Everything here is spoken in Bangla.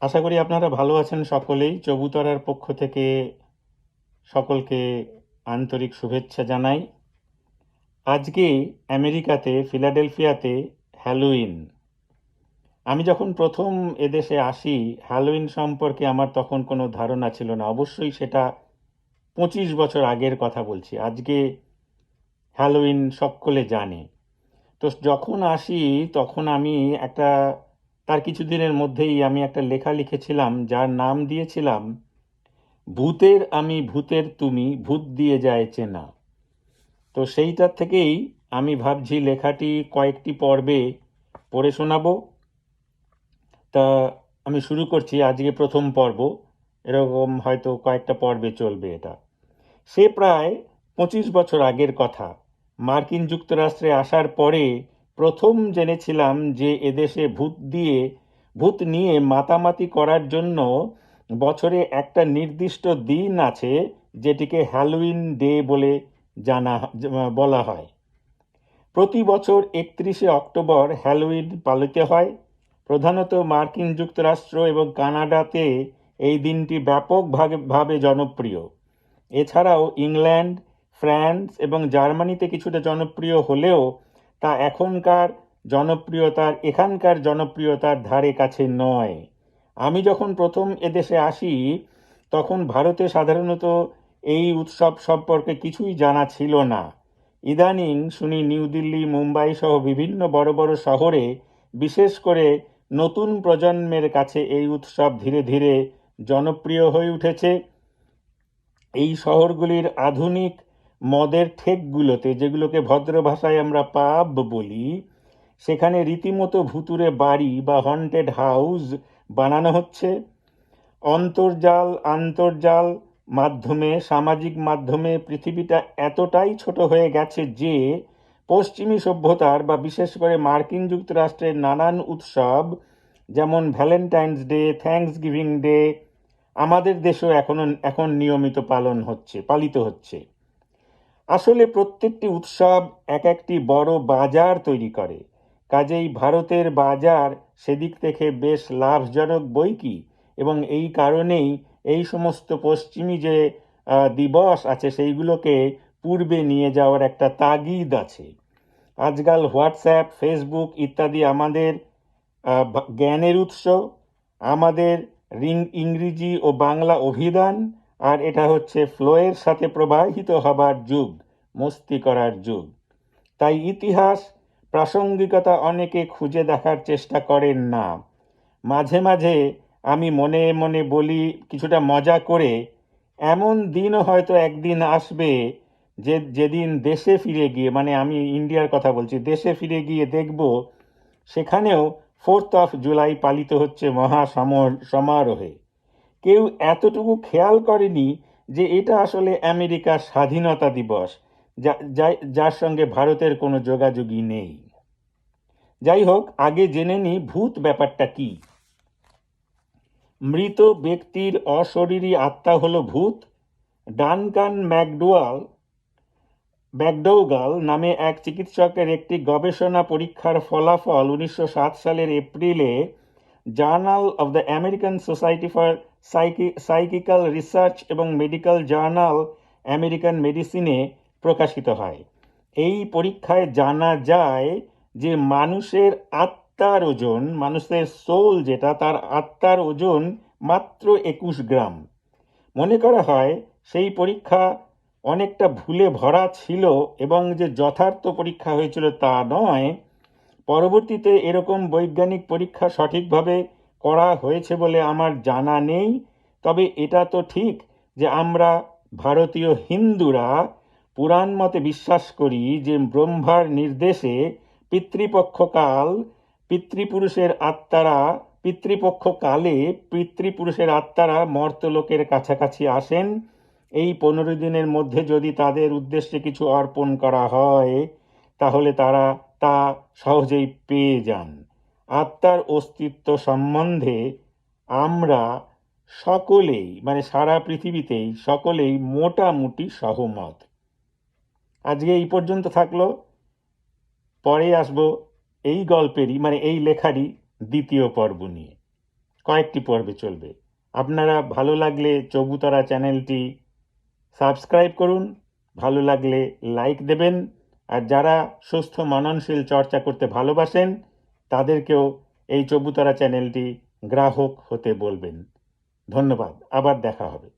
আশা করি আপনারা ভালো আছেন সকলেই। চবুতরার পক্ষ থেকে সকলকে আন্তরিক শুভেচ্ছা জানাই। আজকে আমেরিকাতে, ফিলাডেলফিয়াতে হ্যালোইন। আমি যখন প্রথম এদেশে আসি, হ্যালোইন সম্পর্কে আমার তখন কোনো ধারণা ছিল না। অবশ্যই সেটা পঁচিশ বছর আগের কথা বলছি। আজকে হ্যালোইন সকলে জানে। তো যখন আসি, তখন আমি একটা তার কিছুদিনের মধ্যেই আমি একটা লেখা লিখেছিলাম, যার নাম দিয়েছিলাম, ভূতের আমি ভূতের তুমি, ভূত দিয়ে যায় চেনা। তো সেইটার থেকেই আমি ভাবছি লেখাটি কয়েকটি পর্বে পড়ে শোনাবো। তা আমি শুরু করছি আজকে প্রথম পর্ব, এরকম হয়তো কয়েকটা পর্বে চলবে এটা। সে প্রায় পঁচিশ বছর আগের কথা। মার্কিন যুক্তরাষ্ট্রে আসার পরে প্রথম জেনেছিলাম যে এদেশে ভূত দিয়ে, ভূত নিয়ে মাতামাতি করার জন্য বছরে একটা নির্দিষ্ট দিন আছে যেটিকে হ্যালোইন ডে বলে জানা, বলা হয়। প্রতি বছর একত্রিশে অক্টোবর হ্যালোইন পালিত হয়। প্রধানত মার্কিন যুক্তরাষ্ট্র এবং কানাডাতে এই দিনটি ব্যাপকভাবে জনপ্রিয়। এছাড়াও ইংল্যান্ড, ফ্রান্স এবং জার্মানিতে কিছুটা জনপ্রিয় হলেও তা এখনকার জনপ্রিয়তার, এখানকার জনপ্রিয়তার ধারে কাছে নয়। আমি যখন প্রথম এদেশে আসি, তখন ভারতে সাধারণত এই উৎসব সম্পর্কে কিছুই জানা ছিল না। ইদানিং শুনি নিউ দিল্লি, মুম্বাই সহ বিভিন্ন বড় বড় শহরে বিশেষ করে নতুন প্রজন্মের কাছে এই উৎসব ধীরে ধীরে জনপ্রিয় হয়ে উঠেছে। এই শহরগুলির আধুনিক মদের ঠেকগুলোতে, যেগুলোকে ভদ্র ভাষায় আমরা পাব বলি, সেখানে রীতিমতো ভুতুরে বাড়ি বা হন্টেড হাউস বানানো হচ্ছে। অন্তর্জাল, আন্তর্জাল মাধ্যমে, সামাজিক মাধ্যমে পৃথিবীটা এতটাই ছোট হয়ে গেছে যে, পশ্চিমী সভ্যতার বা বিশেষ করে মার্কিন যুক্তরাষ্ট্রের নানান উৎসব, যেমন Valentine's day Thanksgiving day, আমাদের দেশেও এখনও, এখন নিয়মিত পালন হচ্ছে, পালিত হচ্ছে। আসলে প্রত্যেকটি উৎসব এক একটি বড় বাজার তৈরি করে। কাজেই ভারতের বাজার সেদিক থেকে বেশ লাভজনক বই কি? এবং এই কারণেই এই সমস্ত পশ্চিমী যে দিবস আছে সেইগুলোকে পূর্বে নিয়ে যাওয়ার একটা তাগিদ আছে। আজকাল হোয়াটসঅ্যাপ, ফেসবুক ইত্যাদি আমাদের জ্ঞানের উৎস। আমাদের ইংরেজি ও বাংলা অভিধান আর এটা হচ্ছে ফ্লোয়ের সাথে প্রবাহিত হবার যুগ মস্তি করার যুগ। তাই ইতিহাস, প্রাসঙ্গিকতা অনেকে খুঁজে দেখার চেষ্টা করেন না। মাঝে মাঝে আমি মনে মনে বলি, কিছুটা মজা করে, এমন দিনও হয়তো একদিন আসবে যে, যেদিন দেশে ফিরে গিয়ে মানে আমি ইন্ডিয়ার কথা বলছি, দেশে ফিরে গিয়ে দেখব, সেখানেও ফোর্থ অফ জুলাই পালিত হচ্ছে মহা সমারোহে কেউ এতটুকু খেয়াল করেনি যে এটা আসলে আমেরিকার স্বাধীনতা দিবস যার সঙ্গে ভারতের কোনো যোগাযোগই নেই। যাই হোক, আগে জেনে নি ভূত ব্যাপারটা কি। মৃত ব্যক্তির অশরীরী আত্মা হলো ভূত। ডানকান ম্যাকডোয়াল, ম্যাকডৌগাল নামে এক চিকিৎসকের একটি গবেষণা পরীক্ষার ফলাফল উনিশশো সাত সালের এপ্রিলে Journal of the American Society for Psychical Research এবং মেডিকেল জার্নাল আমেরিকান মেডিসিনে প্রকাশিত হয়। এই পরীক্ষায় জানা যায় যে মানুষের আত্মার ওজন, মানুষের সোল যেটা, তার আত্মার ওজন মাত্র একুশ গ্রাম। মনে করা হয় সেই পরীক্ষা অনেকটা ভুলে ভরা ছিল এবং যে যথার্থ পরীক্ষা হয়েছিল তা নয়। পরবর্তীতে এরকম বৈজ্ঞানিক পরীক্ষা সঠিকভাবে করা হয়েছে বলে আমার জানা নেই। তবে এটা তো ঠিক যে আমরা ভারতীয় হিন্দুরা পুরাণ মতে বিশ্বাস করি যে ব্রহ্মার নির্দেশে পিতৃপক্ষকাল, পিতৃপুরুষের আত্মারা, পিতৃপক্ষকালে পিতৃপুরুষের আত্মারা মর্তলোকের কাছাকাছি আসেন। এই পনেরো দিনের মধ্যে যদি তাদের উদ্দেশ্যে কিছু অর্পণ করা হয়, তাহলে তারা তা সহজেই পেয়ে যান। আত্মার অস্তিত্ব সম্বন্ধে আমরা সকলেই মানে সারা পৃথিবীতেই সকলেই মোটামুটি সহমত। আজকে এই পর্যন্ত থাকল। পরে আসব এই গল্পেরই মানে এই লেখারই দ্বিতীয় পর্ব নিয়ে। কয়েকটি পর্বে চলবে। আপনারা ভালো লাগলে চবুতরা চ্যানেলটি সাবস্ক্রাইব করুন, ভালো লাগলে লাইক দেবেন, আর যারা সুস্থ, মননশীল, চর্চা করতে ভালোবাসেন তাদেরকেও এই চবুতারা চ্যানেলটি গ্রাহক হতে বলবেন। ধন্যবাদ আবার দেখা হবে।